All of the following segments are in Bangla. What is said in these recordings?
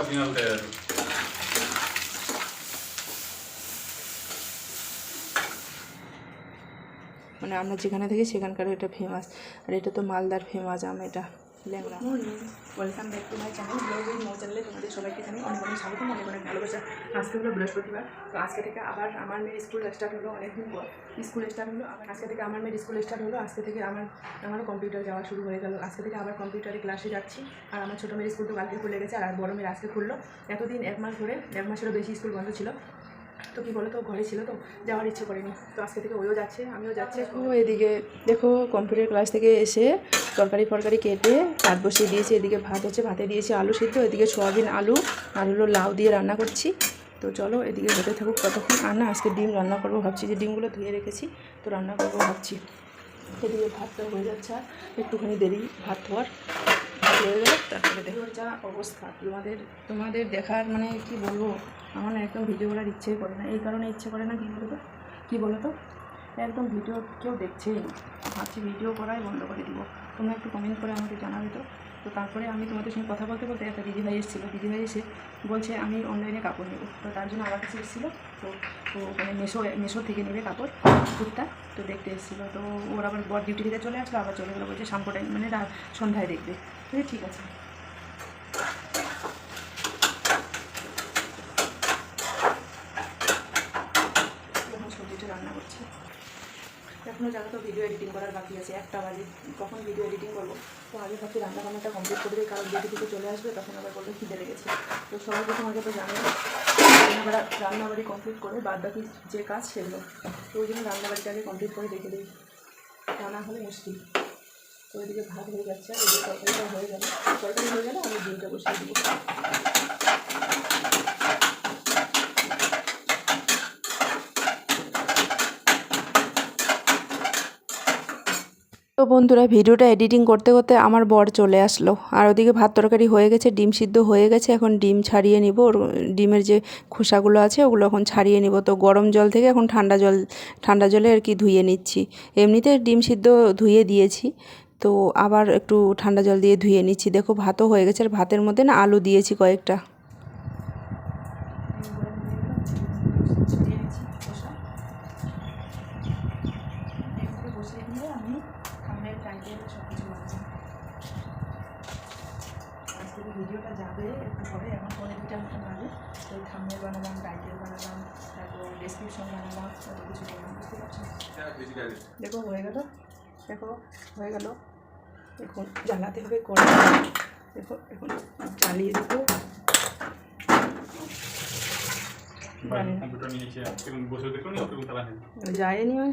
অরিজিনাল টায়ার মানে আমরা যেখানে থাকি, সেখানকার এটা ফেমাস আর এটা তো মালদার ফেমাস আম এটা। সবাইকে জানি অনেক অনেক ভালোবাসা। আজকে হলো বৃহস্পতিবার, তো আজকে থেকে আবার আমার স্কুল স্টার্ট হলো অনেকদিন স্কুল স্টার্ট আজকে থেকে আমার মেয়ের স্কুল স্টার্ট হলো, আজকে থেকে আমার আমারও কম্পিউটার যাওয়া শুরু হয়ে গেল। আজকে থেকে আবার কম্পিউটারে ক্লাসে যাচ্ছি, আর আমার ছোটো মেয়ের স্কুল তো কালকে খুলে গেছে, আর বড় মেয়ের আজকে খুললো। এতদিন এক মাস ধরে, এক মাসেরও বেশি স্কুল বন্ধ ছিল তো কী বলো তো ঘরে ছিল তো, যাওয়ার ইচ্ছে করেনি। তো আজকে থেকে ওইও যাচ্ছে, আমিও যাচ্ছি। ও এদিকে দেখো কম্পিউটার ক্লাস থেকে এসে তরকারি ফরকারি কেটে ভাত বসিয়ে দিয়েছি। এদিকে ভাত হচ্ছে, ভাতে দিয়েছি আলু সিদ্ধ, এদিকে সোয়াবিন আলু আর হলো লাউ দিয়ে রান্না করছি। তো চলো, এদিকে হতে থাকুক ততক্ষণ আর না, আজকে ডিম রান্না করব ভাবছি, যে ডিমগুলো ধুয়ে রেখেছি, তো রান্না করব ভাবছি। এদিকে ভাতটা হয়ে যাচ্ছে, আর একটুখানি দেরি ভাত হওয়ার হয়ে তারপরে দেখো। যা অবস্থা। তোমাদের তোমাদের দেখার মানে কি বলব? আমার একদম ভিডিও করার ইচ্ছেই করে না। এই কারণে ইচ্ছে করে না, কী বলতো? কী বলো তো একদম ভিডিও কেউ দেখছেই না। ভাবছি ভিডিও করাই বন্ধ করে দিব। তোমরা একটু কমেন্ট করে আমাকে জানাবে তো। তো তারপরে আমি তোমাদের সঙ্গে কথা বলতে বলতে একটা দিদিভাই এসেছিল। দিদিভাই এসে বলছে, আমি অনলাইনে কাপড় নেব। তো তার জন্য আমার কাছে এসেছিল। তো তো মানে মেশো মেশো থেকে নেবে কাপড়, কুর্তা। তো দেখতে এসেছিল। তো ওর আবার বর ডিউটি থেকে চলে আসলো, আবার চলে গেলো। বলছে শামকো টাইম মানে সন্ধ্যায় দেখবে। ঠিক আছে। রান্না করছি। এখনও জানো তো ভিডিও এডিটিং করার বাকি আছে, একটা বাজে। কখন ভিডিও এডিটিং করব? তো আগে ভাবছি রান্না বান্নাটা কমপ্লিট করে দিই, কারণ থেকে চলে আসবে, তখন আবার বলবে খিদে লেগেছে। তো সবাই প্রথম আগে তো জানে রান্নাবাড়া, রান্নাবাড়ি কমপ্লিট করে বাদ বাকি যে কাজ সেগুলো। তো ওই জন্য রান্নাবাড়িটা আগে কমপ্লিট করে রেখে দিই। তা না হলে মুশকিল। তো ওইদিকে ভাত হয়ে যাচ্ছে আর এদিকে তরকারিটা হয়ে গেল। তরকারি হয়ে গেলে আমি ডিমটা বসিয়ে দিব। তো বন্ধুরা, ভিডিওটা এডিটিং করতে করতে আমার বর চলে আসলো। আর ওদিকে ভাত তরকারি হয়ে গেছে, ডিম সিদ্ধ হয়ে গেছে, এখন ডিম ছাড়িয়ে নিব। ডিমের যে খোসাগুলো আছে, ওগুলো এখন ছাড়িয়ে নিব। তো গরম জল থেকে এখন ঠান্ডা জল, ঠান্ডা জলে আর কি ধুয়ে নিচ্ছি। এমনিতে ডিম সিদ্ধ ধুয়ে দিয়েছি। তো আবার একটু ঠান্ডা জল দিয়ে ধুয়ে নিচ্ছি। দেখো ভাতও হয়ে গেছে আর ভাতের মধ্যে না আলু দিয়েছি কয়েকটা। দিয়ে আমি খামের টাইটেল সব কিছু বানাবো আজকে তো ভিডিওটা যাবে একটু পরে এখন পরে দুটা মতো বাজে তো থাম্বেল বানালাম টাইটেল বানালাম তারপর ডেসক্রিপশন বানালাম কত কিছু করলাম বুঝতে পারছ দেখো হয়ে গেল দেখো হয়ে গেল। এখন জ্বালাতে হবে করে দেখো এখন চালিয়ে দেবো। যায়নি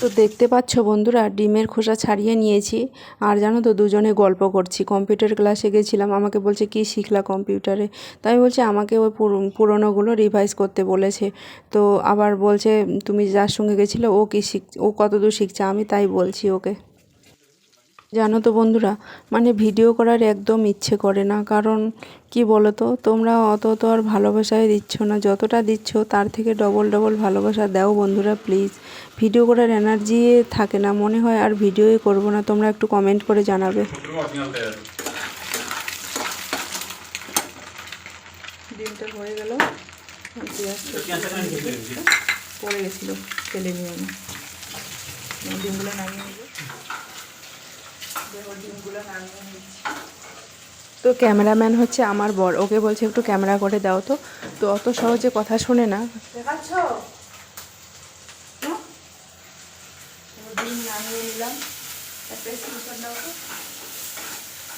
তো দেখতে পাচ্ছ বন্ধুরা ডিমের খোসা ছাড়িয়ে নিয়েছি। আর জানো তো দুজনে গল্প করছি। কম্পিউটার ক্লাসে গেছিলাম আমাকে বলছে কি শিখলা কম্পিউটারে? তাই বলছে আমাকে ওই পুরো- পুরোনোগুলো রিভাইজ করতে বলেছে। তো আবার বলছে তুমি যার সঙ্গে গেছিল ও কি শিখ ও কতদূর শিখছে? আমি তাই বলছি ওকে। জানো তো বন্ধুরা মানে ভিডিও করার একদম ইচ্ছে করে না। কারণ কি বলো তো তোমরা অত তো আর ভালোবাসায় দিচ্ছ না। যতটা দিচ্ছ, তার থেকে ডবল ডবল ভালোবাসা দাও বন্ধুরা প্লিজ ভিডিও করার এনার্জি থাকে না, মনে হয় আর ভিডিওই করব না। তোমরা একটু কমেন্ট করে জানাবে। ডিমটা হয়ে গেল। পড়ে গেছিল ডিমগুলো নামিয়ে ডিমগুলো নামিয়ে নিচ্ছি। তো ক্যামেরাম্যান হচ্ছে আমার বর। ওকে বলছে একটু ক্যামেরা করে দাও তো। তো অত সহজে কথা শোনে না। দেখাচ্ছ? ডিম নামিয়ে নিলাম। একটা স্ক্রিনশট দাও তো।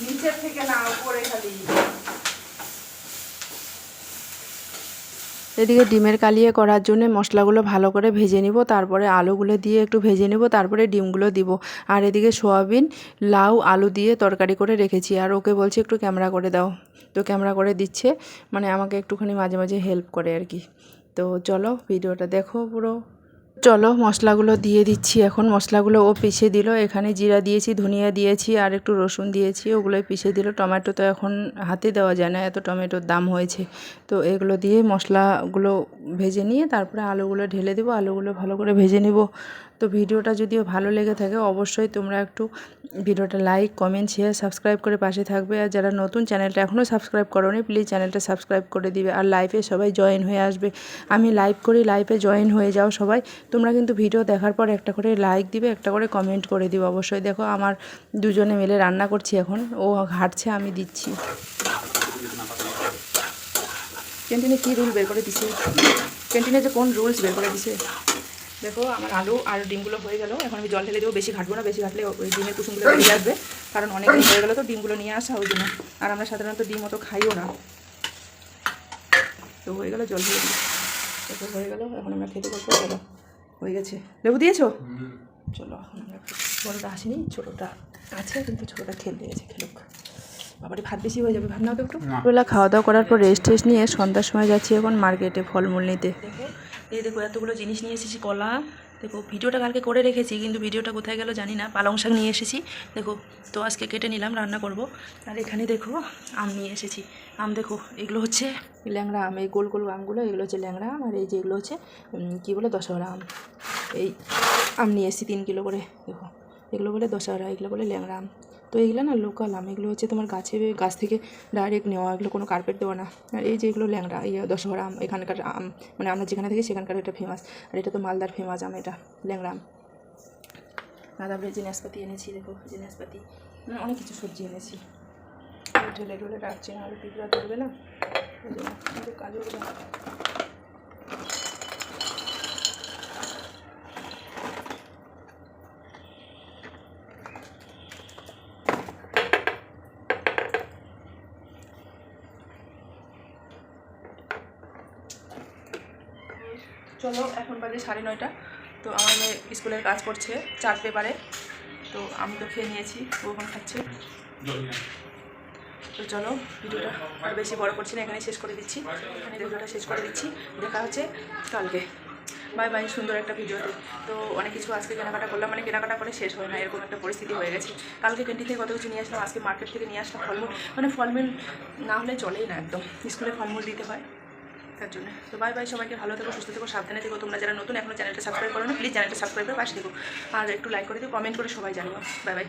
নিচের থেকে না উপরে খালি। এদিকে ডিমের কালিয়ে করার জন্য মশলাগুলো ভালো করে ভেজে নিব। তারপরে আলুগুলো দিয়ে একটু ভেজে নিব। তারপরে ডিমগুলো দিব। আর এদিকে সোয়াবিন, লাউ, আলু দিয়ে তরকারি করে রেখেছি। আর ওকে বলছি, একটু ক্যামেরা করে দাও। তো ক্যামেরা করে দিচ্ছে। মানে আমাকে একটুখানি মাঝে মাঝে হেল্প করে আর কি। তো চলো, ভিডিওটা দেখো পুরো। চলো মশলাগুলো দিয়ে দিচ্ছি। এখন মশলাগুলো ও পিষে দিল। এখানে জিরা দিয়েছি, ধনিয়া দিয়েছি, আর একটু রসুন দিয়েছি। ওগুলো পিষে দিল। টমেটো তো এখন হাতে দেওয়া যায় না। এত টমেটোর দাম হয়েছে। তো এগুলো দিয়ে মশলাগুলো ভেজে নিয়ে তারপরে আলুগুলো ঢেলে দেবো, আলুগুলো ভালো করে ভেজে নেব। তো ভিডিওটা যদিও ভালো লেগে থাকে, অবশ্যই তোমরা একটু ভিডিওটা লাইক, কমেন্ট শেয়ার সাবস্ক্রাইব করে পাশে থাকবে। আর যারা নতুন চ্যানেলটা এখনও সাবস্ক্রাইব করোনি প্লিজ চ্যানেলটা সাবস্ক্রাইব করে দিবে। আর লাইভে সবাই জয়েন হয়ে আসবে। আমি লাইভ করি লাইভে জয়েন হয়ে যাও সবাই। তোমরা কিন্তু ভিডিও দেখার পর একটা করে লাইক দিবে, একটা করে কমেন্ট করে দিবে। অবশ্যই দেখো, আমার দুজনে মিলে রান্না করছি এখন। ও ঘাটছে আমি দিচ্ছি। ক্যান্টিনে কী রুল বের করে দিছে? ক্যান্টিনে যে কোন রুলস বের করে দিছে? দেখো আমার আলু আর ডিমগুলো হয়ে গেল। এখন আমি জল ঢেলে দেবো। বেশি ঘাটবো না বেশি ঘাটলে ওই ডিমের কুসুমগুলো বেরিয়ে আসবে। কারণ অনেক দিন হয়ে গেলো তো ডিমগুলো নিয়ে আসা ওই জন্য আর আমরা সাধারণত ডিম অত খাইও না। তো হয়ে গেলো জল ঢেলে দিই দেখো হয়ে গেলো। এখন আমরা খেতে করব চলো হয়ে গেছে। লেবু দিয়েছ? চলো এখন আমরা বড়টা আসেনি ছোটোটা আছে কিন্তু ছোটোটা খেলে গেছে খেলুক। বাবারে ভাত বেশি হয়ে যাবে ভাত নাও তো একটু। বেলা খাওয়া দাওয়া করার পর রেস্ট টেস্ট নিয়ে সন্ধ্যার সময় যাচ্ছি এখন মার্কেটে ফলমূল নিতে। দেখো এই দেখো এতগুলো জিনিস নিয়ে এসেছি কলা। দেখো ভিডিওটা কালকে করে রেখেছি কিন্তু ভিডিওটা কোথায় গেল জানি না। পালং শাক নিয়ে এসেছি। দেখো তো আজকে কেটে নিলাম রান্না করব। আর এখানে দেখো আম নিয়ে এসেছি। আম দেখো এগুলো হচ্ছে ল্যাংড়া আম এই গোল গোল আমগুলো এগুলো হচ্ছে ল্যাংড়া আম আর এই যে এগুলো হচ্ছে কী বলে দশহরা আম। এই আম নিয়ে এসেছি তিন কিলো করে দেখো। এগুলো বলে দশহরা এগুলো বলে ল্যাংড়া আম। তো এগুলো না লোকাল আম এগুলো হচ্ছে তোমার গাছে, গাছ থেকে ডাইরেক্ট নেওয়া, এগুলো কোনো কার্পেট দেওয়া না। আর এই যে এগুলো ল্যাংড়া, এই দশহরা আম এখানকার, আম মানে আমরা যেখানে থাকি সেখানকার এটা ফেমাস আর এটা তো মালদার ফেমাস আম এটা, ল্যাংড়া আম। আর তারপরে যে নাশপাতি এনেছি, দেখো, যে নাশপাতি। মানে অনেক কিছু সবজি এনেছি। আর ঢেলে ঢেলে রাখছি না আলু পিঁপড়া ধরবে না? ওই চলো, এখন বাজে সাড়ে নয়টা। তো আমার মেয়ে স্কুলের কাজ করছে চার পেপারে। তো আমি তো খেয়ে নিয়েছি ও এখন খাচ্ছে। তো চলো, ভিডিওটা আর বেশি বড় করছি না এখানে শেষ করে দিচ্ছি। এখানে ভিডিওটা শেষ করে দিচ্ছি। দেখা হচ্ছে কালকে। বাই বাই, সুন্দর একটা ভিডিওতে তো অনেক কিছু আজকে কেনাকাটা করলাম মানে কেনাকাটা করে শেষ হয় না, এরকম একটা পরিস্থিতি হয়ে গেছে। কালকে ক্যান্টিন থেকে কত কিছু নিয়ে আসলাম, আজকে মার্কেট থেকে নিয়ে আসলাম ফলমূল। মানে ফলমূল না হলে চলেই না একদম। স্কুলে ফলমূল দিতে হয়। তার জন্য। তো বাই বাই সবাইকে, ভালো থেকো, সুস্থ থেকো, সাবধানে থেকো। তোমরা যারা নতুন এখনও চ্যানেলটা সাবস্ক্রাইব করো না প্লিজ চ্যানেলটা সাবস্ক্রাইব করে। পাশে দেখো আর একটু লাইক করে দিও কমেন্ট করে সবাই জানো বাই বাই